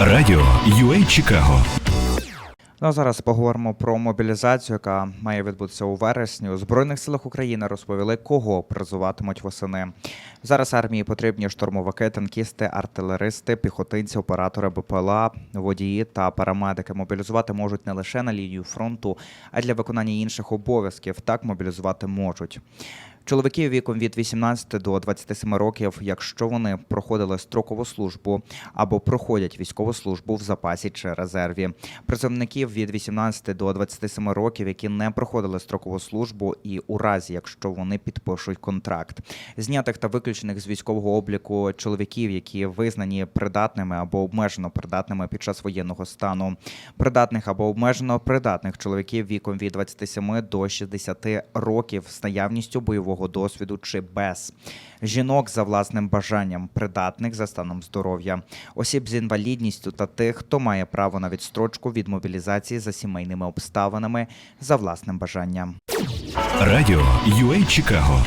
Радіо UA Чикаго Ну а зараз поговоримо про мобілізацію, яка має відбутися у вересні. У збройних силах України розповіли, кого призуватимуть восени. Зараз армії потрібні штурмовики, танкісти, артилеристи, піхотинці, оператори БПЛА, водії та парамедики. Мобілізувати можуть не лише на лінію фронту, а й для виконання інших обов'язків. Так мобілізувати можуть. Чоловіків віком від 18 до 27 років, якщо вони проходили строкову службу або проходять військову службу в запасі чи резерві. Призовників від 18 до 27 років, які не проходили строкову службу, і у разі, якщо вони підпишуть контракт, знятих та виключених з військового обліку чоловіків, які визнані придатними або обмежено придатними під час воєнного стану, придатних або обмежено придатних чоловіків віком від 27 до 60 років з наявністю бойового досвіду чи без жінок за власним бажанням, придатних за станом здоров'я, осіб з інвалідністю та тих, хто має право на відстрочку від мобілізації за сімейними обставинами за власним бажанням. Радіо UA Чикаго